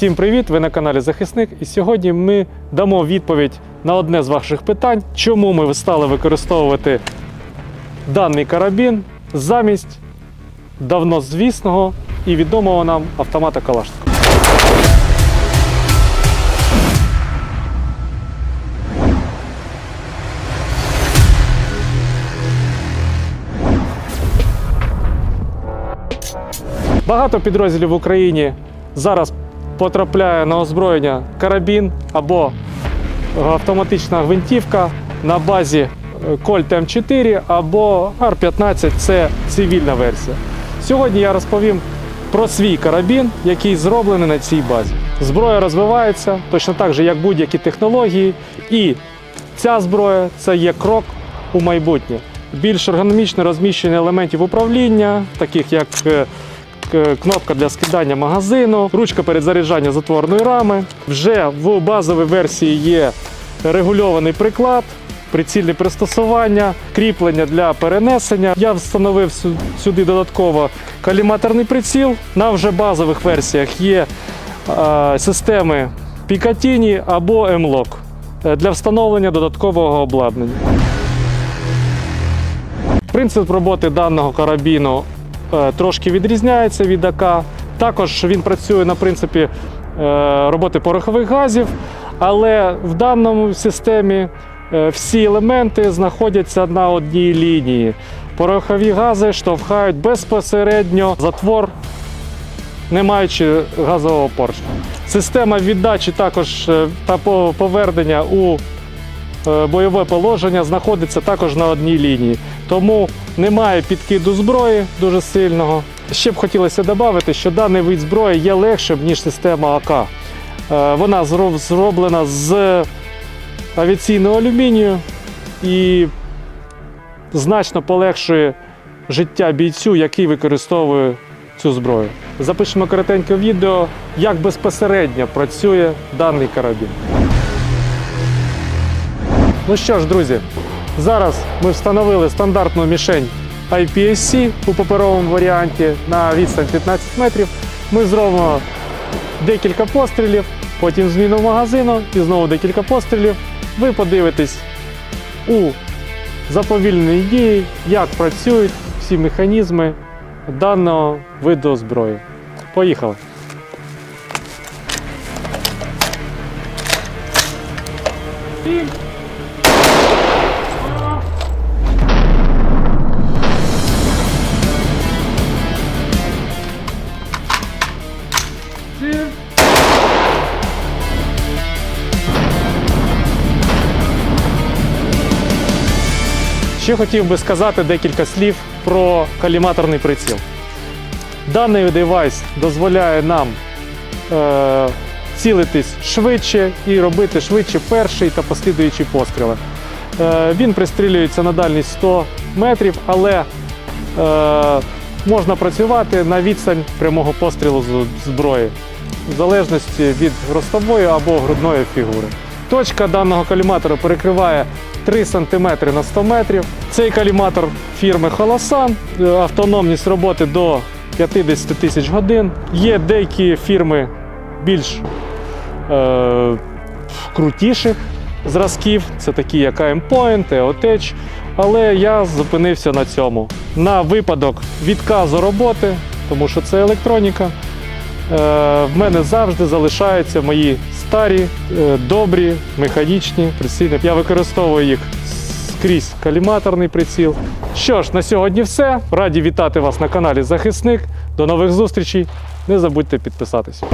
Всім привіт! Ви на каналі Захисник. І сьогодні ми дамо відповідь на одне з ваших питань, чому ми стали використовувати даний карабін замість давно звісного і відомого нам автомата Калашникова. Багато підрозділів в Україні зараз потрапляє на озброєння карабін або автоматична гвинтівка на базі Colt М4 або Р-15 це цивільна версія. Сьогодні я розповім про свій карабін, який зроблений на цій базі. Зброя розвивається точно так же, як будь-які технології, і ця зброя це є крок у майбутнє. Більш ергономічне розміщення елементів управління, таких як е, кнопка для скидання магазину, ручка перезаряджання затворної рами. Вже в базовій версії є регульований приклад, прицільне пристосування, кріплення для перенесення. Я встановив сюди додатково каліматорний приціл. На вже базових версіях є е, системи Picatinny або M-Lock е, для встановлення додаткового обладнання. Принцип роботи даного карабіну е, трошки відрізняється від АК. Також він працює на принципі е, роботи порохових газів, але в даному системі е, всі елементи знаходяться на одній лінії. Порохові гази штовхають безпосередньо затвор, не маючи газового поршня. Система віддачі також е, та повернення у е, бойове положення знаходиться також на одній лінії. Тому немає підкиду зброї дуже сильного. Ще б хотілося додати, що даний вид зброї є легшим, ніж система АК. Е, Вона зроблена з авіаційного алюмінію і значно полегшує життя бійцю, який використовує цю зброю. Запишемо коротеньке відео, як безпосередньо працює даний карабін. Ну що ж, друзі, зараз ми встановили стандартну мішень IPSC у паперовому варіанті на відстань 15 метрів. Ми зробимо декілька пострілів, потім зміну магазину і знову декілька пострілів. Ви подивитесь у заповільненій дії, як працюють всі механізми даного виду зброї. Поїхали! Ще хотів би сказати декілька слів про каліматорний приціл. Даний девайс дозволяє нам е, цілитись швидше і робити швидше перший та послідуючі постріли. Е, він пристрілюється на дальність 100 метрів, але е, можна працювати на відстань прямого пострілу з зброї, в залежності від ростової або грудної фігури. Точка даного каліматора перекриває 3 см на 100 метрів. Цей каліматор фірми Holosan, е, автономність роботи до 50 тисяч годин. Є деякі фірми більш е, крутіших зразків, це такі як AM Point, EOTech, але я зупинився на цьому. На випадок відказу роботи, тому що це електроніка, е, в мене завжди залишаються мої старі, е, добрі, механічні приціли. Я використовую їх скрізь каліматорний приціл. Що ж, на сьогодні все. Раді вітати вас на каналі Захисник. До нових зустрічей. Не забудьте підписатися.